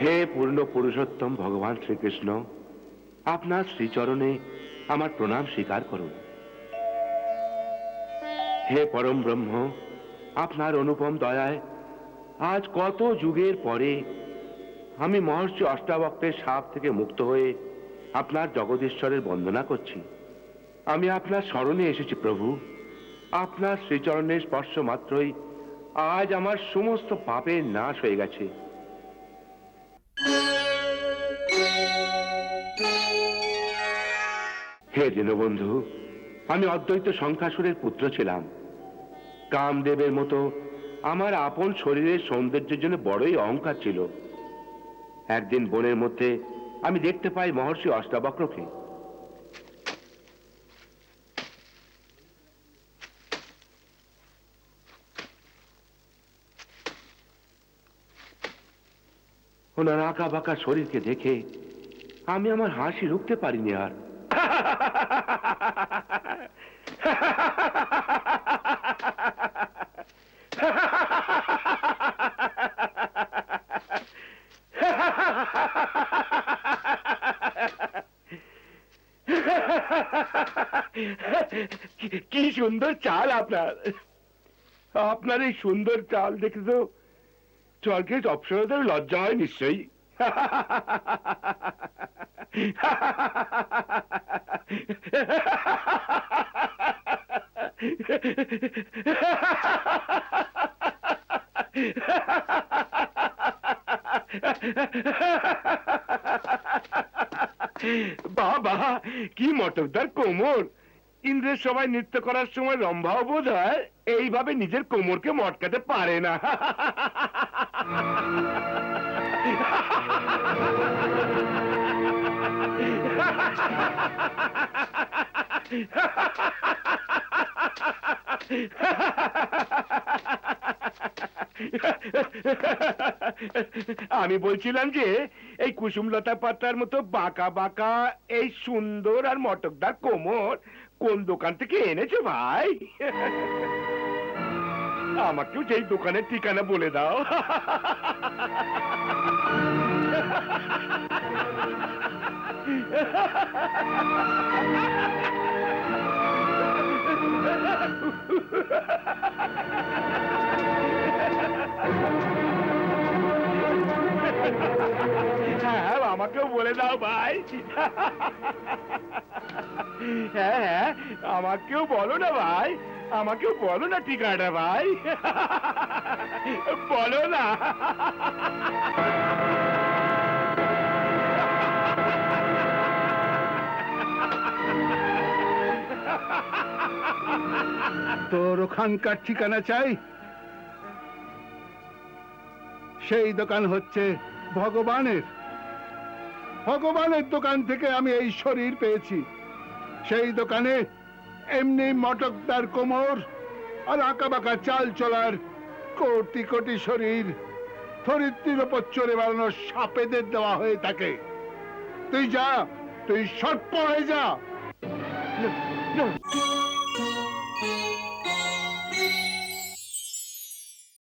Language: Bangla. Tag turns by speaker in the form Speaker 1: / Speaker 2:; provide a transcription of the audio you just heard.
Speaker 1: হে পূর্ণ পুরুষোত্তম ভগবান শ্রীকৃষ্ণ, আপনার শ্রীচরণে আমার প্রণাম স্বীকার করুন। হে পরম ব্রহ্ম, আপনার অনুপম দয়ায় আজ কত যুগের পরে আমি মহর্ষি অষ্টাবক্রের সাপ থেকে মুক্ত হয়ে আপনার জগদীশ্বরের বন্দনা করছি। আমি আপনার স্মরণে এসেছি প্রভু। আপনার শ্রীচরণের স্পর্শ মাত্রই আজ আমার সমস্ত পাপের নাশ হয়ে গেছে। হে দীনবন্ধু আমি অদ্বৈত সংখ্যাসুরের পুত্র ছিলাম। কামদেবের মতো আমার আপন শরীরের সৌন্দর্যের জন্য বড়ই অহংকার ছিল। একদিন বনের মধ্যে আমি দেখতে পাই মহর্ষি অষ্টাবক্রকে। ওনার আঁকা বাঁকা শরীরকে দেখে আমি আমার হাসি রুখতে পারিনি আর। কি- সুন্দর চাল আপনার। আপনার এই সুন্দর চাল দেখে তো স্বর্গের অপসরদের লজ্জা হয় নিশ্চয়ই। বাবা, কি মটকদার কোমর। ইন্দ্রের সবাই নৃত্য করার সময় রম্ভাও বোধ হয় এইভাবে নিজের কোমরকে মটকাতে পারে না। আমি বলছিলাম যে, এই কুসুমলতা পাতার মতো বাঁকা বাঁকা, এই সুন্দর আর মটকদার কোমর কোন দোকান থেকে এনেছো ভাই? আমাকেও সেই দোকানের ঠিকানা বলে দাও। আমাকেও বলে দাও, ভাই। হ্যাঁ হ্যাঁ আমাকেও বলো না, ভাই। আমাকেও বলো না ঠিকানা ভাই। বলো না।
Speaker 2: তোর ওখানকার ঠিকানা চাই? সেই দোকান হচ্ছে ভগবানের। ভগবানের দোকান থেকে আমি এই শরীর পেয়েছি। সেই দোকানে এমনি মটকদার কোমর আর আঁকা বাঁকা চাল চলার কোটি কোটি শরীর ধরিত্রীর ওপর চড়ে বেড়ানো সাপেদের দেওয়া হয়ে থাকে। তুই যা, তুই সর্প হয়ে যা।